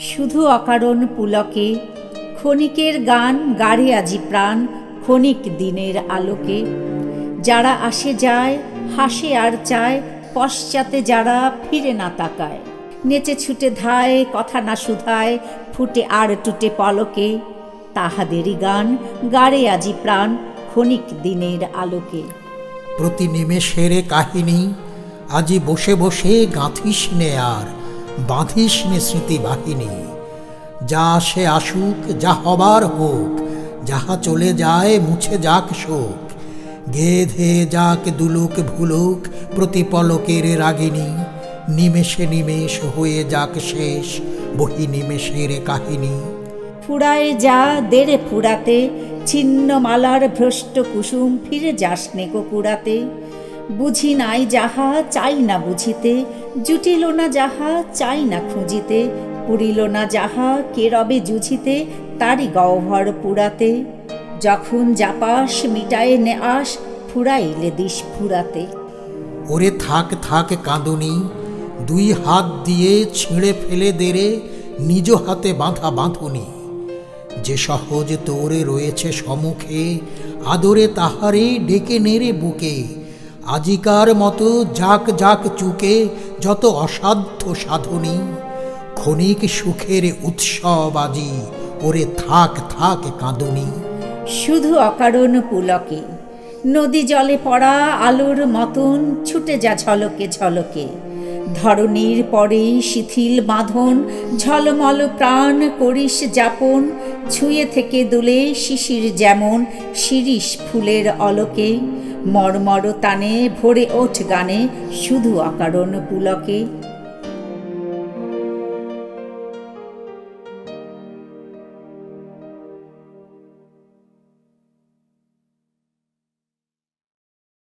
শুধু অকারণ পুলকে, ক্ষণিকের গান গাড়ে আজি প্রাণ, ক্ষণিক দিনের আলোকে। যারা আসে যায়, হাসে আর চায়, পশ্চাতে যারা ফিরে না তাকায়। নেচে ছুটে ধায়, কথা না শুধায়, ফুটে আর টুটে পলকে। তাহাদেরই গান গাড়ে আজি প্রাণ, ক্ষণিক দিনের আলোকে। প্রতি নিমেষের কাহিনী, আজি বসে বসে গাঁথিস নে আর বাঁধিস নে স্মৃতি বাহিনী। যা সে আসুক, যা হবার হোক, যাহা চলে যায় মুছে যাক শোক। গেধে যাক দুলুক ভুলুক প্রতি পলকের রাগিনী। নিমেষে নিমেষ হয়ে যাক শেষ বহি নিমেষের কাহিনী। ফুরায় যা দেরে ফুরাতে ছিন্ন মালার ভ্রষ্ট কুসুম ফিরে যাস নে কুড়াতে। বুঝি নাই যাহা, চাই না বুঝিতে। জুটিল না যাহা, চাই না খুঁজিতে। পুরিল না যাহা, কে রবে জুঝিতে তারই গহ্বর পুরাতে। যখন যাপাস মিটায়ে নে আস, ফুরাইলে দিস ফুরাতে। ওরে থাক থাক কাঁদুনি, দুই হাত দিয়ে ছিঁড়ে ফেলে দেরে নিজ হাতে বাঁধা বাঁধুনি। যে সহজ তোরে রয়েছে সমুখে, আদরে তাহারে ডেকে নেড়ে বুকে। আজিকার মতো যাক যাক চুকে যত অসাধ্য সাধনী। ক্ষণিক সুখের উৎসব আজি, ওরে থাক থাক কাঁদুনি। শুধু অকারণ পুলকে, নদী জলে পড়া আলোর মতন ছুটে যা ঝলকে ঝলকে। ধরনীর পরে শিথিল বাঁধন, ঝলমল প্রাণ করিস যাপন, ছুঁয়ে থেকে দুলে শিশির যেমন শিরিষ ফুলের অলোকে। মর্মর তানে ভরে ওঠ গানে শুধু অকারণ পুলকে।